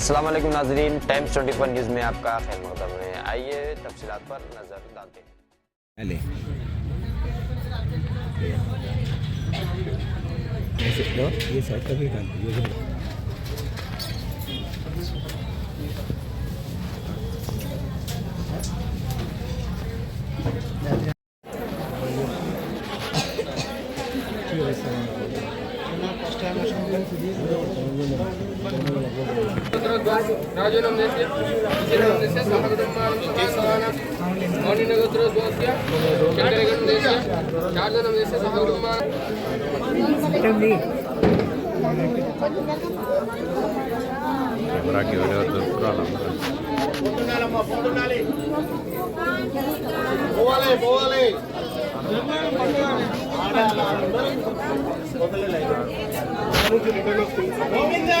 अस्सलाम वालेकुम नाजरीन टाइम्स 24 न्यूज़ में आपका खैर मकदम है। आइए तफसीलात पर नज़र डालते हैं। ये साइड का भी రాజీనామా చేసి విజయనగరం చేసి సమగ్ర సమానం మౌనిన గోత్ర దోస్య చంద్రగణం చేసి చార్జనం చేసి సమగ్ర కెమెరాకి వీడియో దొరుకుతున్నాను పోవాలి పోవాలి గోవిందా!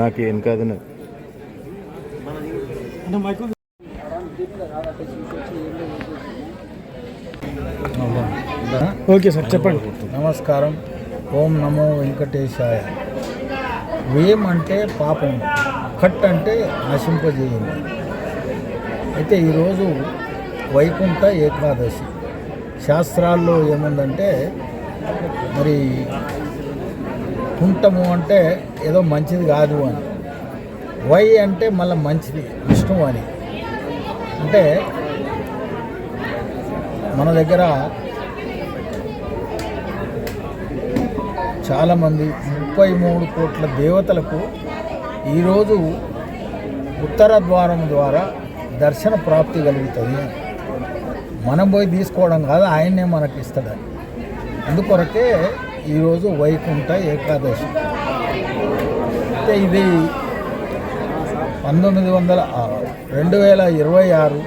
నాకు ఏం కాదు ఓకే సార్ చెప్పండి. నమస్కారం. ఓం నమో వెంకటేశాయ. వేం అంటే పాపం కట్ అంటే నశింపజేయండి. అయితే ఈరోజు వైకుంఠ ఏకాదశి. శాస్త్రాల్లో ఏముందంటే మరి కుంటము అంటే ఏదో మంచిది కాదు అని. వై అంటే మళ్ళీ మంచిది విష్ణువు అని. అంటే మన దగ్గర చాలామంది ముప్పై మూడు కోట్ల దేవతలకు ఈరోజు ఉత్తర ద్వారం ద్వారా దర్శన ప్రాప్తి కలుగుతుంది. మనం పోయి తీసుకోవడం కాదు ఆయన్నే మనకి ఇస్తాడని అందుకొరకే ఈరోజు వైకుంఠ ఏకాదశి. అయితే ఇది పంతొమ్మిది వందల రెండు వేల ఇరవై ఆరు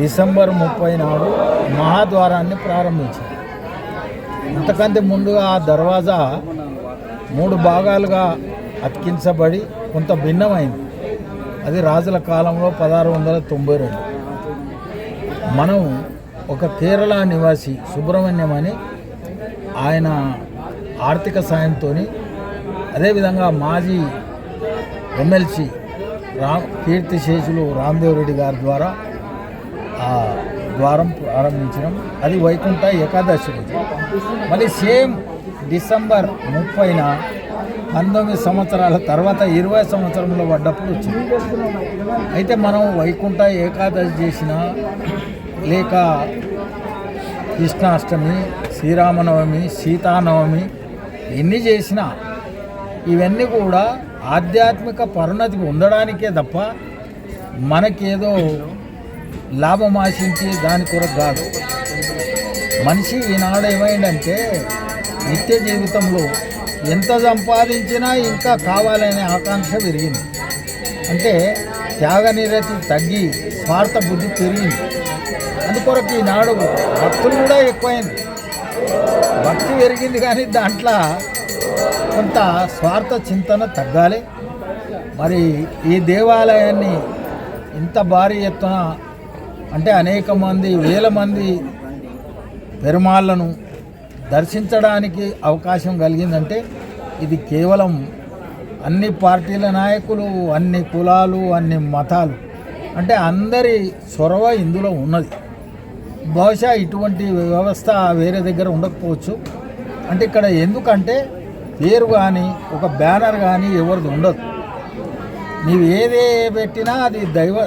డిసెంబర్ ముప్పై నాడు మహాద్వారాన్ని ప్రారంభించింది. అంతకంటే ముందుగా ఆ దర్వాజా మూడు భాగాలుగా అతికించబడి కొంత భిన్నమైంది. అది రాజుల కాలంలో పదహారు వందల తొంభై రెండు. మనం ఒక కేరళ నివాసి సుబ్రహ్మణ్యం అని ఆయన ఆర్థిక సాయంతో అదేవిధంగా మాజీ ఎమ్మెల్సీ రామ్ కీర్తిశేషులు రామ్దేవ్ రెడ్డి గారి ద్వారా ఆ ద్వారం ప్రారంభించడం. అది వైకుంఠ ఏకాదశి రోజు. మళ్ళీ సేమ్ డిసెంబర్ ముప్పైన పంతొమ్మిది సంవత్సరాల తర్వాత ఇరవై సంవత్సరంలో పడ్డప్పుడు వచ్చింది. అయితే మనం వైకుంఠ ఏకాదశి చేసిన లేక కృష్ణాష్టమి శ్రీరామనవమి సీతానవమి ఎన్ని చేసినా ఇవన్నీ కూడా ఆధ్యాత్మిక పరిణతి ఉండడానికే తప్ప మనకేదో లాభం ఆశించి దాని కొరకు కాదు. మనిషి ఈనాడు ఏమైందంటే నిత్య జీవితంలో ఎంత సంపాదించినా ఇంకా కావాలనే ఆకాంక్ష పెరిగింది. అంటే త్యాగనిరతి తగ్గి స్వార్థ బుద్ధి పెరిగింది. అందుకొరకు ఈనాడు భక్తులు కూడా ఎక్కువైంది. భక్తి పెరిగింది కానీ దాంట్లో కొంత స్వార్థ చింతన తగ్గాలి. మరి ఈ దేవాలయాన్ని ఇంత భారీ ఎత్తున అంటే అనేక మంది వేల మంది పెరుమాళ్ళను దర్శించడానికి అవకాశం కలిగిందంటే ఇది కేవలం అన్ని పార్టీల నాయకులు అన్ని కులాలు అన్ని మతాలు. అంటే అందరి చొరవ ఇందులో ఉన్నది. బహుశా ఇటువంటి వ్యవస్థ వేరే దగ్గర ఉండకపోవచ్చు. అంటే ఇక్కడ ఎందుకంటే పేరు కానీ ఒక బ్యానర్ కానీ ఎవరిది ఉండదు. నీవు ఏదే పెట్టినా అది దైవ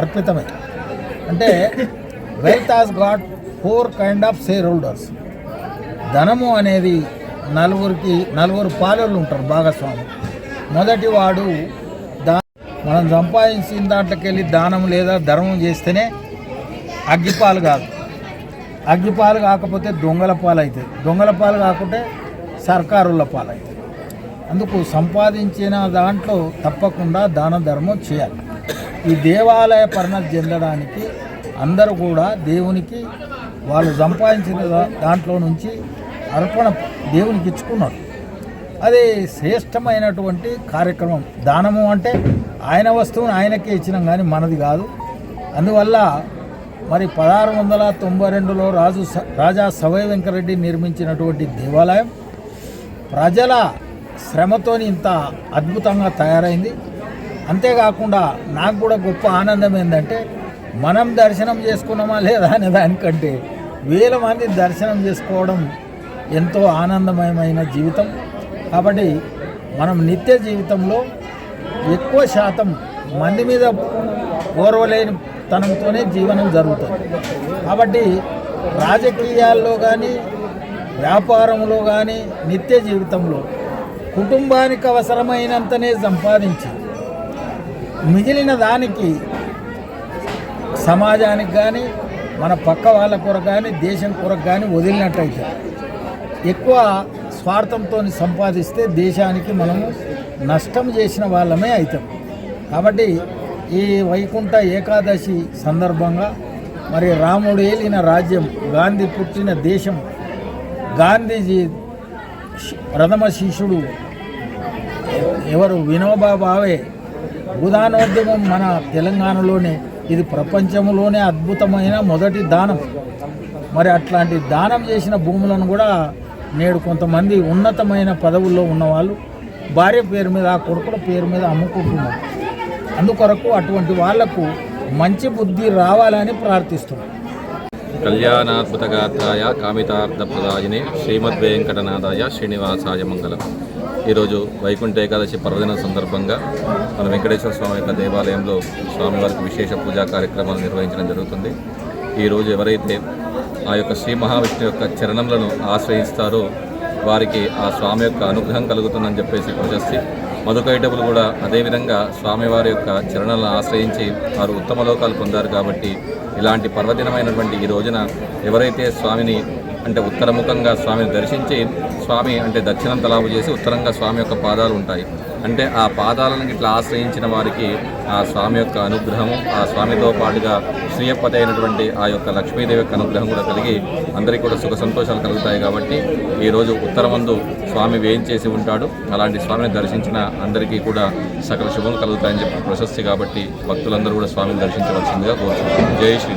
అర్పితమే. అంటే wealth has got four kind of shareholders. ధనము అనేది నలుగురికి నలుగురు పాలలు ఉంటారు భాగస్వామి. మొదటివాడు దా మనం సంపాదించిన దాంట్లోకి వెళ్ళి దానం లేదా ధర్మం చేస్తేనే అగ్గిపాలు కాదు. అగ్గిపాలు కాకపోతే దొంగల పాలు అవుతాయి దొంగల పాలు కాకుంటే సర్కారుల పాలు అవుతాయి అందుకు సంపాదించిన దాంట్లో తప్పకుండా దాన ధర్మం చేయాలి. ఈ దేవాలయ పరిణతి చెందడానికి అందరూ కూడా దేవునికి వాళ్ళు సంపాదించిన దా- దాంట్లో నుంచి అర్పణ దేవునికి ఇచ్చుకున్నాడు. అది శ్రేష్టమైనటువంటి కార్యక్రమం. దానము అంటే ఆయన వస్తువుని ఆయనకే ఇచ్చినాం కానీ మనది కాదు. అందువల్ల మరి పదహారు వందల తొంభై రెండులో రాజు స- రాజా సవై వెంకరెడ్డి నిర్మించినటువంటి దేవాలయం ప్రజల శ్రమతోని ఇంత అద్భుతంగా తయారైంది. అంతేకాకుండా నాకు కూడా గొప్ప ఆనందం ఏంటంటే మనం దర్శనం చేసుకున్నామా లేదా అనే దానికంటే వేల మంది దర్శనం చేసుకోవడం ఎంతో ఆనందమయమైన జీవితం. కాబట్టి మనం నిత్య జీవితంలో ఎక్కువ శాతం మంది మీద ఓర్వలేని తనంతోనే జీవనం జరుగుతుంది. కాబట్టి రాజకీయాల్లో కానీ వ్యాపారంలో కానీ నిత్య జీవితంలో కుటుంబానికి అవసరమైనంతనే సంపాదించి మిగిలిన దానికి సమాజానికి కానీ మన పక్క వాళ్ళ కొరకు కానీ దేశం కొరకు కానీ వదిలినట్టయితే ఎక్కువ స్వార్థంతో సంపాదిస్తే దేశానికి మనము నష్టం చేసిన వాళ్ళమే అవుతాం. కాబట్టి ఈ వైకుంఠ ఏకాదశి సందర్భంగా మరి రాముడు ఏలిన రాజ్యం గాంధీ పుట్టిన దేశం గాంధీజీ ప్రథమ శిష్యుడు ఎవరు? వినోబా భావే ఉదానోద్యమం మన తెలంగాణలోనే ఇది ప్రపంచంలోనే అద్భుతమైన మొదటి దానం. మరి అట్లాంటి దానం చేసిన భూములను కూడా నేడు కొంతమంది ఉన్నతమైన పదవుల్లో ఉన్నవాళ్ళు భార్య పేరు మీద ఆ కొడుకుల పేరు మీద అమ్ముకుంటున్నారు. అందుకొరకు అటువంటి వాళ్ళకు మంచి బుద్ధి రావాలని ప్రార్థిస్తున్నాం. కళ్యాణాద్భుతగాత్రాయ శ్రీమద్ వెంకటనాథాయ శ్రీనివాసాయ మంగళం. ఈరోజు వైకుంఠ ఏకాదశి పర్వదినం సందర్భంగా మన వెంకటేశ్వర స్వామి యొక్క దేవాలయంలో స్వామివారికి విశేష పూజా కార్యక్రమాలు నిర్వహించడం జరుగుతుంది. ఈరోజు ఎవరైతే ఆ యొక్క శ్రీ మహావిష్ణు యొక్క చరణములను ఆశ్రయిస్తారో వారికి ఆ స్వామి యొక్క అనుగ్రహం కలుగుతుందని చెప్పేసి ప్రశస్తి మధుకైటపులు కూడా అదేవిధంగా స్వామివారి యొక్క చరణాలను ఆశ్రయించి వారు ఉత్తమ లోకాలు పొందారు కాబట్టి ఇలాంటి పర్వదినమైనటువంటి ఈ రోజున ఎవరైతే స్వామిని అంటే ఉత్తరముఖంగా స్వామిని దర్శించి స్వామి అంటే దక్షిణం తలాపు చేసి ఉత్తరంగా స్వామి యొక్క పాదాలు ఉంటాయి. అంటే ఆ పాదాలను ఇట్లా ఆశ్రయించిన వారికి ఆ స్వామి యొక్క అనుగ్రహము ఆ స్వామితో పాటుగా శ్రీయపతి అయినటువంటి ఆ యొక్క లక్ష్మీదేవి యొక్క అనుగ్రహం కూడా కలిగి అందరికీ కూడా సుఖ సంతోషాలు కలుగుతాయి కాబట్టి ఈరోజు ఉత్తరమందు స్వామి వేయించేసి ఉంటాడు. అలాంటి స్వామిని దర్శించిన అందరికీ కూడా సకల శుభం కలుగుతాయని చెప్పి ప్రశస్తి కాబట్టి భక్తులందరూ కూడా స్వామిని దర్శించవలసిందిగా కోరుతున్నాను జై శ్రీ